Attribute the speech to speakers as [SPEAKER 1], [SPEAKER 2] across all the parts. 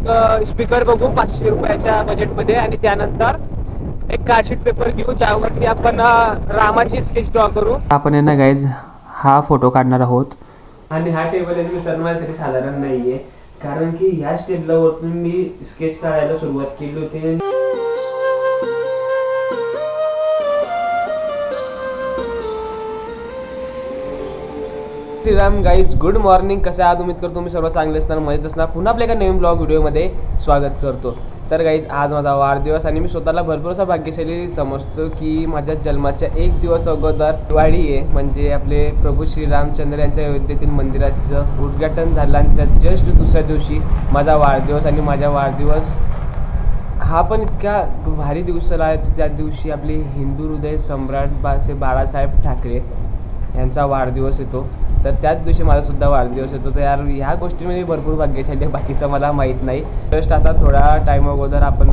[SPEAKER 1] एक स्पीकर बघू पाचशे रुपयाच्या बजेटमध्ये आणि त्यानंतर एक कार्डशीट पेपर घेऊ ज्यावरती आपण रामाची स्केच ड्रॉ करू. आपण यांना गाईज हा फोटो काढणार आहोत. आणि हा टेबल आहे मित्रांनो माझ्यासाठी साधारण नाहीये. कारण की ह्याच टेबलावरतून मी स्केच काढायला सुरुवात केली होती. श्रीराम गाईज गुड मॉर्निंग कसं आहात? उमेद करतो तुम्ही सर्व चांगले असणार मजेत असणार. पुन्हा आपल्या एका नवीन ब्लॉग व्हिडिओमध्ये स्वागत करतो. तर गाईज आज माझा वाढदिवस आणि मी स्वतःला भरपूर असा भाग्यशाली समजतो की माझ्या जन्माच्या एक दिवस अगोदर दिवाळी आहे. म्हणजे आपले प्रभू श्रीरामचंद्र यांच्या अयोध्येतील मंदिराचं उद्घाटन झालं आणि त्याच्या जस्ट दुसऱ्या दिवशी माझा वाढदिवस आणि माझा वाढदिवस हा पण इतका भारी दिवसाला आहे. त्या दिवशी आपले हिंदू हृदय सम्राट बासे बाळासाहेब ठाकरे यांचा वाढदिवस येतो. तर त्याच दिवशी माझा सुद्धा वाढदिवस येतो. तर यार ह्या गोष्टीमध्ये म्हणजे भरपूर भाग्यशाली आहे बाकीचं मला माहीत नाही. जस्ट आता थोडा टाईम अगोदर आपण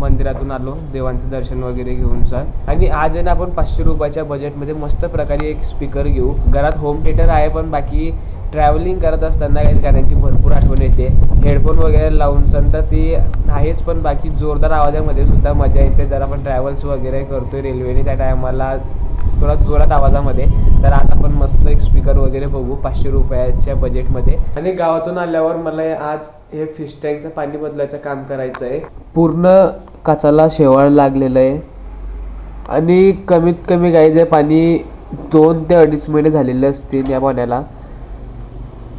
[SPEAKER 1] मंदिरातून आलो. देवांचं दर्शन वगैरे घेऊन सर आणि आज आहे ना आपण पाचशे रुपयाच्या बजेटमध्ये मस्त प्रकारे एक स्पीकर घेऊ. घरात होम थिएटर आहे पण बाकी ट्रॅव्हलिंग करत असताना काही गाण्याची भरपूर आठवण येते. हेडफोन वगैरे लावून सन तर ती आहेच पण बाकी जोरदार आवाजामध्ये सुद्धा मजा येते. जर आपण ट्रॅव्हल्स वगैरे करतोय रेल्वेने त्या टायमाला थोडा जोरात आवाजामध्ये. तर आज आपण मस्त एक स्पीकर वगैरे बघू पाचशे रुपयाच्या बजेटमध्ये आणि गावातून आल्यावर मला आज हे फिश टँकचं पाणी बदलायचं काम करायचं आहे. पूर्ण काचाला शेवाळ लागलेलं आहे. आणि कमीत कमी गाईचं पाणी दोन ते अडीच महिने झालेले असतील या पाण्याला.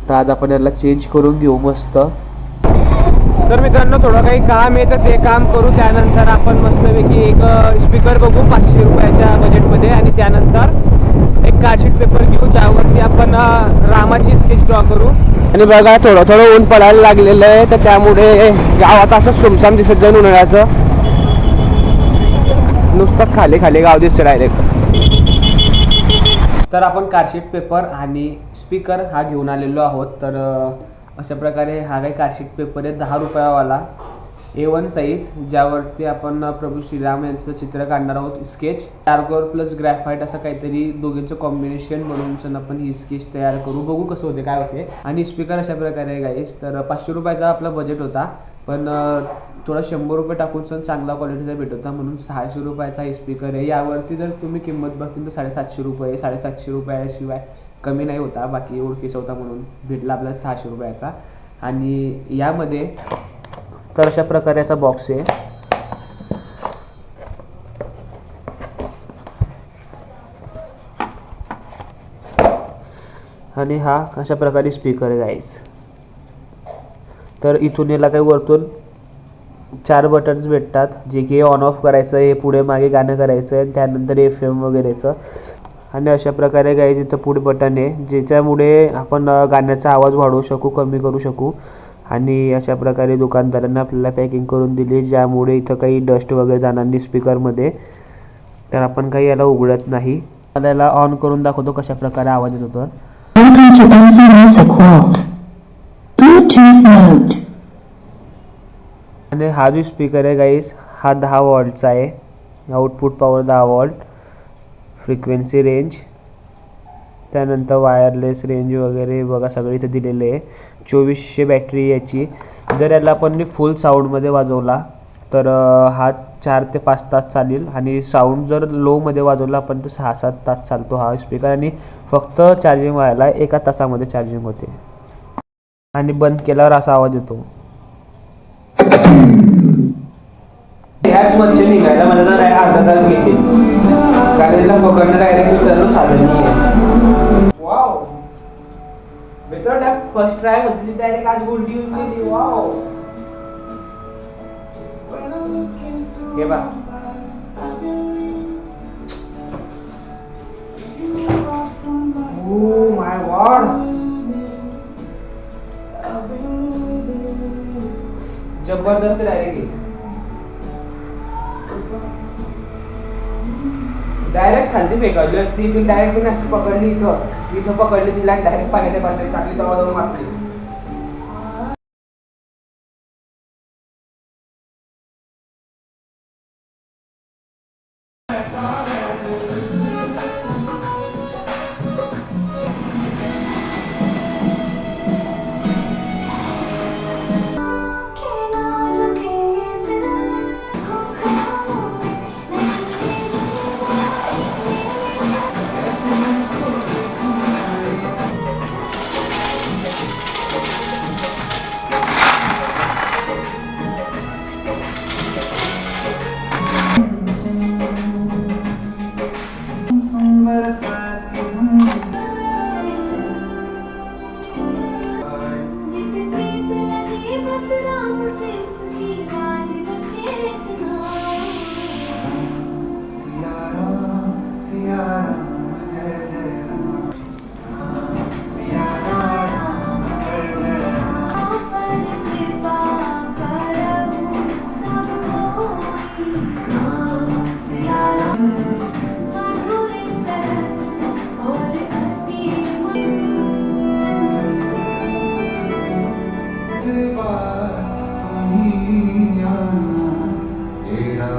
[SPEAKER 1] तर आज आपण याला चेंज करून घेऊ मस्त. तर मित्रांनो थोडं काही काम आहे तर ते काम करू. त्यानंतर आपण मस्तपैकी एक स्पीकर बघू पाचशे रुपयाच्या बजेटमध्ये आणि त्यानंतर एक कार्डशीट पेपर घेऊ ज्यावरती आपण रामाची स्केच ड्रॉ करू. आणि बघा थोडं थोडं ऊन पडायला लागलेलं आहे तर त्यामुळे गावात असं सुमसाम दिसत जाईल उन्हाळ्याचं. नुसतं खाली खाली गाव दिसतं डायरेक्ट तर आपण कार्डशीट पेपर आणि स्पीकर हा घेऊन आलेलो आहोत. तर अशा प्रकारे हा काही कार्डशीट पेपर आहे दहा रुपयावाला. ए वन साईज ज्यावरती आपण प्रभू श्रीराम यांचं चित्र काढणार आहोत स्केच चारकोर प्लस ग्रॅफाईट असं काहीतरी दोघींचं कॉम्बिनेशन बनवून आपण ही स्केच तयार करू. बघू कसं होते काय होते आणि स्पीकर अशा प्रकारे गाईस तर पाचशे रुपयाचा आपला बजेट होता. पण थोडा शंभर रुपये टाकून सण चांगला क्वालिटीचा भेट होता म्हणून सहाशे रुपयाचा हे स्पीकर आहे. यावरती जर तुम्ही किंमत बघतील तर साडेसातशे रुपये साडेसातशे रुपयाशिवाय. कमी नाही होता बाकी ओळखीचा होता म्हणून भेटला आपल्याला सहाशे रुपयाचा. आणि यामध्ये तर अशा प्रकारे बॉक्स आहे. आणि हा अशा प्रकारे स्पीकर आहे गाईस तर इथून याला काही वरतून चार बटन्स भेटतात. जे की ऑन ऑफ करायचं हे पुढे मागे गाणं करायचं आहे त्यानंतर एफ एम वगैरेचं. आणि अशा प्रकारे गाईज इथं पुढे बटन आहे ज्याच्यामुळे आपण गाण्याचा आवाज वाढवू शकू कमी करू शकू. आणि अशा प्रकारे दुकानदारांना आपल्याला पॅकिंग करून दिली ज्यामुळे इथं काही डस्ट वगैरे जाणार नाही स्पीकरमध्ये तर आपण काही याला उघडत नाही. मला याला ऑन करून दाखवतो कशा प्रकारे आवाज येतो तर. आणि हा जो स्पीकर आहे गाईस हा दहा वॉल्टचा आहे. आउटपुट पॉवर दहा वॉल्ट फ्रिक्वेन्सी रेंज त्यानंतर वायरलेस रेंज वगैरे बघा सगळं इथं दिलेलं आहे. चोवीसशे बॅटरी याची. जर याला आपण फुल साऊंडमध्ये वाजवला तर हा चार ते पाच तास चालेल. आणि साऊंड जर लोमध्ये वाजवला आपण तर सहा सात तास चालतो हा स्पीकर आणि फक्त चार्जिंग व्हायला एका तासामध्ये चार्जिंग होते. आणि बंद केल्यावर असा आवाज येतो. ह्याच मच्छी निघायला मला जर अर्धा तास घेते कारण पकडणं डायरेक्ट उतरणं साधन नाही आहे वाव मित्रांनो फर्स्ट ट्रायमध्ये डायरेक्ट आज गोल्डी येऊन गेली वाव हे बा Oh my god! जबरदस्त डायरेक्ट डायरेक्ट खाली फेकवली असती ती डायरेक्ट मी अशी पकडली इथं. इथं पकडली तिला डायरेक्ट पाण्याच्या बाटलीत टाकली तेव्हा जाऊन वाचली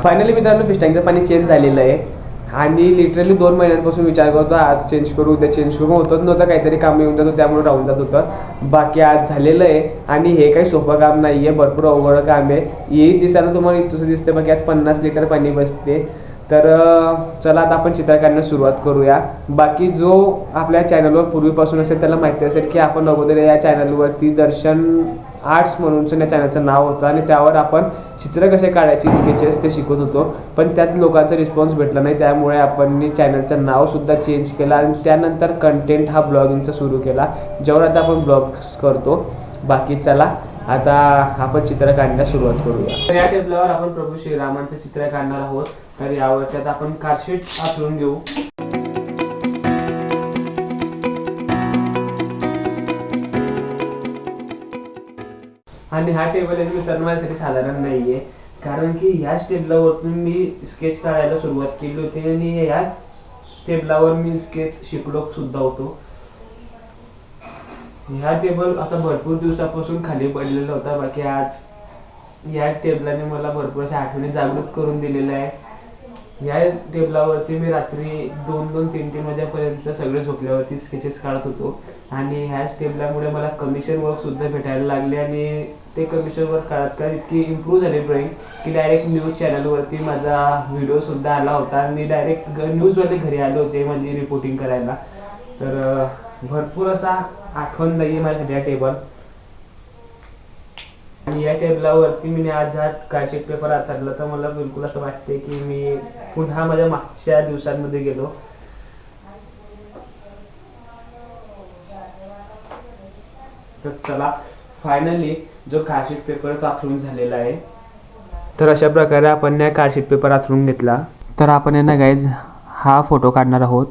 [SPEAKER 1] फायनली मित्रांनो फिश टँकचं पाणी चेंज झालेलं आहे. आणि लिटरली दोन महिन्यांपासून विचार करतो आज चेंज करू उद्या चेंज करू. होतच नव्हतं काहीतरी काम येऊन जातो त्यामुळे राहून जात होतं. बाकी आज झालेलं आहे. आणि हे काही सोपं काम नाही आहे भरपूर अवघड काम आहे. येईल दिसायला तुम्हाला इथं दिसते बाकी आज पन्नास लिटर पाणी बसते. तर चला आता आपण चित्र काढण्यास सुरुवात करूया. बाकी जो आपल्या चॅनलवर पूर्वीपासून असेल त्याला माहिती असेल की आपण अगोदर या चॅनलवरती दर्शन आर्ट्स म्हणून या चॅनलचं नाव होतं आणि त्यावर आपण चित्र कसे काढायचे स्केचेस ते शिकत होतो. पण त्यात लोकांचा रिस्पॉन्स भेटला नाही. त्यामुळे आपण चॅनलचं नावसुद्धा चेंज केलं आणि त्यानंतर कंटेंट हा ब्लॉगिंगचा सुरू केला ज्यावर आता आपण ब्लॉग्स करतो. बाकी चला आता आपण चित्र काढण्यास सुरुवात करूया. तर या टेबलावर आपण प्रभू श्रीरामांचं चित्र काढणार आहोत. तर यावर त्यात आपण कार्डशीट आखलून घेऊ. आणि हा टेबल आहे मित्रांनो माझ्यासाठी साधारण नाही आहे कारण की ह्याच टेबलावरतून मी स्केच काढायला सुरुवात केली होती आणि ह्याच टेबलावर मी स्केच शिकलो सुद्धा होतो. ह्या टेबल आता भरपूर दिवसापासून खाली पडलेला होता. बाकी आज या टेबलाने मला भरपूर अशा आठवणी जागृत करून दिलेल्या आहे या टेबलावरती मी रात्री दोन दोन तीन तीन वाजेपर्यंत सगळे झोपल्यावरती स्केचेस काढत होतो. आणि ह्याच टेबलामुळे मला कमिशन वर्कसुद्धा भेटायला लागले आणि ते कमिशन वर्क काढत काढत इतकी इम्प्रूव्ह झाली ड्रॉईंग की डायरेक्ट न्यूज चॅनलवरती माझा व्हिडिओसुद्धा आला होता आणि डायरेक्ट न्यूजवाले घरी आले होते माझी रिपोर्टिंग करायला. तर भरपूर असा आठवण नाही आहे माझ्या टेबल आणि या टेबलावरती मी आज हा कार्डशीट पेपर हाताळला तर मला बिलकुल असं वाटते की मी पुन्हा माझ्या मागच्या दिवसांमध्ये गेलो. तर चला फायनली जो कारशीट पेपर तो आखलून झालेला आहे तर अशा प्रकारे आपण या कारशीट पेपर आचरून घेतला. तर आपण यांना गाईज हा फोटो काढणार आहोत.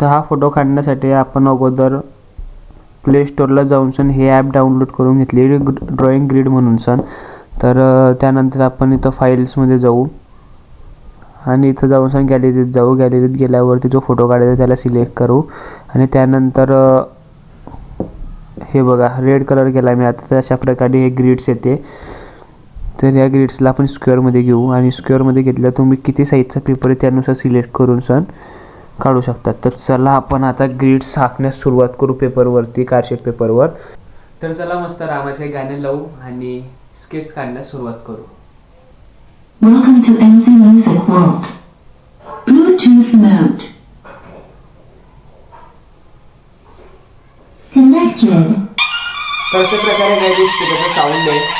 [SPEAKER 1] तर हा फोटो काढण्यासाठी आपण अगोदर प्ले स्टोअरला जाऊन सण हे ॲप डाउनलोड करून घेतली. ड्रॉइंग ग्रीड म्हणून सण तर त्यानंतर आपण इथं फाईल्समध्ये जाऊ. आणि इथं जाऊन सण गॅलरीत जाऊ. गॅलरीत गेल्यावरती जो फोटो काढायचा त्याला सिलेक्ट करू. आणि त्यानंतर हे बघा रेड कलर केला मी. आता तर अशा प्रकारे हे ग्रीड्स येते. तर या ग्रीड्सला आपण स्क्वेअरमध्ये घेऊ. आणि स्क्वेअरमध्ये घेतल्या तुम्ही किती साईजचा पेपर आहे त्यानुसार सिलेक्ट करून सण काढू शकतात तर चला आपण आता ग्रीड्स आखण्यास सुरुवात करू पेपरवरती कार्डशीट पेपरवर तर चला मस्त रामाचे गाणे लावू आणि स्केच काढण्यास सुरुवात करू
[SPEAKER 2] Welcome to NZ Music World. Bluetooth mode. Connected.
[SPEAKER 1] तर अशा प्रकारे काही स्पीकरचा साऊंड आहे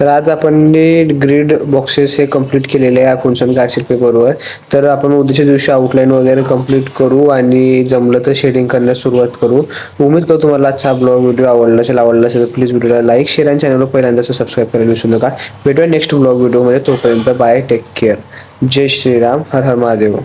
[SPEAKER 1] तर आज आपण ग्रीड बॉक्सेस हे कंप्लीट केलेले आहे आकुंचन कार्डशीट पेपरवर तर आपण उद्याच्या दिवशी आउटलाईन वगैरे कंप्लीट करू आणि जमलं तर शेडिंग करण्यास सुरुवात करू. उमेद करतो तुम्हाला आजचा ब्लॉग व्हिडिओ आवडला असेल आवडला असेल तर प्लीज व्हिडिओला लाईक शेअर आणि चॅनलवर पहिल्यांदा सबस्क्राईब करायला विसरू नका. भेटूया नेक्स्ट ब्लॉग व्हिडिओमध्ये तोपर्यंत बाय टेक केअर जय श्रीराम. हर हर महादेव.